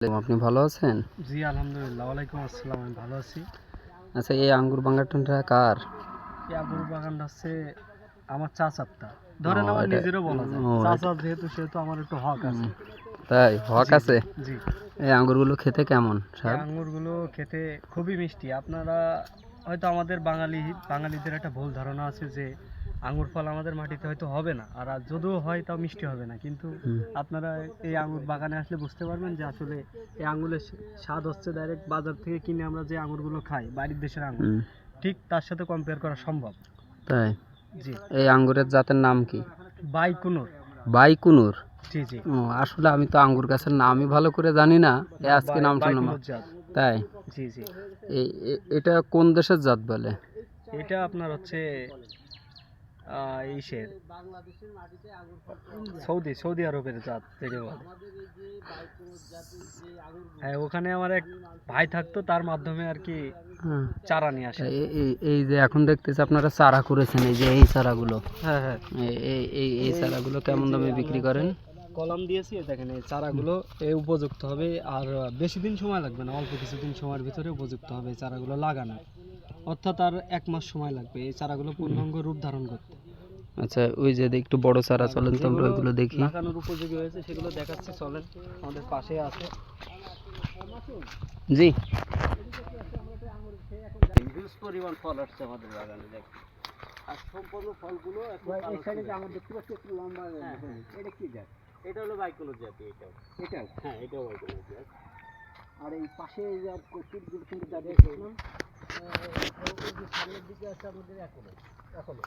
আপনি ভালো আছেন? জি আলহামদুলিল্লাহ ওয়ালাইকুম আসসালাম আমি ভালো আছি। আচ্ছা এই আঙ্গুর বাগানটা কার? এই আঙ্গুর বাগানটা হচ্ছে আমার চাচারটা ধরেন আমার নিজেরও বলা যায়। চাচা যেহেতু সেহেতু আমার একটু হক আছে। তাই হক আছে? জি। এই আঙ্গুরগুলো খেতে কেমন স্যার? আঙ্গুরগুলো খেতে খুবই মিষ্টি। আপনারা হয়তো আমাদের বাঙালি বাঙালিদের একটা ভুল ধারণা আছে যে আঙ্গুর ফল আমাদের মাটিতে হয়তো হবে না আর যদিও হয় তাও মিষ্টি হবে না কিন্তু আপনারা এই আঙ্গুর বাগানে আসলে বুঝতে পারবেন যে আসলে এই আঙ্গুরের স্বাদ হচ্ছে ডাইরেক্ট বাজার থেকে কিনে আমরা যে আঙ্গুরগুলো খাই বাইরের দেশের আঙ্গুর হুম, ঠিক তার সাথে কম্পেয়ার করা সম্ভব। তাই? জি। এই আঙ্গুরের জাতের নাম কি? বাইকুনুর। বাইকুনুর? জি জি। ও, আসলে আমি তো আঙ্গুর গাছের নামই ভালো করে জানি না এই আজকে নাম শুনলাম। তাই? জি জি। এটা কোন দেশের জাত বলে? এটা আপনার হচ্ছে ইসের। সৌদি সৌদি আরবের জাত যেটা বলে হ্যাঁ ওখানে আমার এক ভাই থাকতো তার মাধ্যমে আর কি হ্যাঁ। চারা নিয়ে আসে। এই- যে এখন দেখতেছি আপনারা চারা করেছেন এই যে এই চারাগুলো। হ্যাঁ হ্যাঁ। এই- এই চারাগুলো কেমন দামে বিক্রি করেন? কলম দিয়েছি দেখেন এই চারাগুলো এ উপযুক্ত হবে আর বেশি দিন সময় লাগবে না অল্প কিছুদিন সময়ের ভিতরে উপযুক্ত হবে চারাগুলো লাগানো অর্থাৎ আর এক মাস সময় লাগবে এই চারাগুলো পূর্ণাঙ্গ রূপ ধারণ করতে। আচ্ছা ওই যে একটু বড় চারা চলেন তো আমরা ওইগুলো দেখি। লাগানোর উপযোগী হয়েছে সেগুলো দেখাচ্ছি চলেন আমাদের পাশে আছে। জি। হিউজ পরিমাণ ফল আসছে আমাদের বাগানে দেখ। আর সম্পূর্ণ ফলগুলো এখন এই সাইডে যে আমরা দেখতে পাচ্ছি একটু লম্বা এটা কি জাত? এটা হলো জাতি হ্যাঁ এটাও জাত। আর এই পাশে যে কুকুরগুলো কিন্তু যা দেখলাম। সামনের দিকে আছে আমাদের এখনও এখনও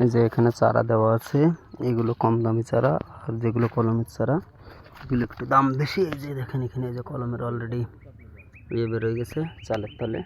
এই যে এখানে চারা দেওয়া আছে, এগুলো কম দামি চারা আর যেগুলো কলমের চারা, এগুলো একটু দাম বেশি। এই যে দেখেন এখানে এই যে কলমের অলরেডি ইয়ে বেরোয় গেছে চালের তলে।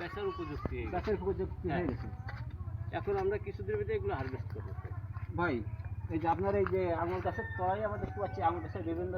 বেচার উপযুক্তি বেচার উপযুক্তি হয়ে গেছে। এখন আমরা কিছুদিনের ভিতরে এগুলো হারভেস্ট করব। ভাই এই যে আপনার এই যে আঙুল গাছের তলায় আমরা দেখতে পাচ্ছি আঙুল গাছের বিভিন্ন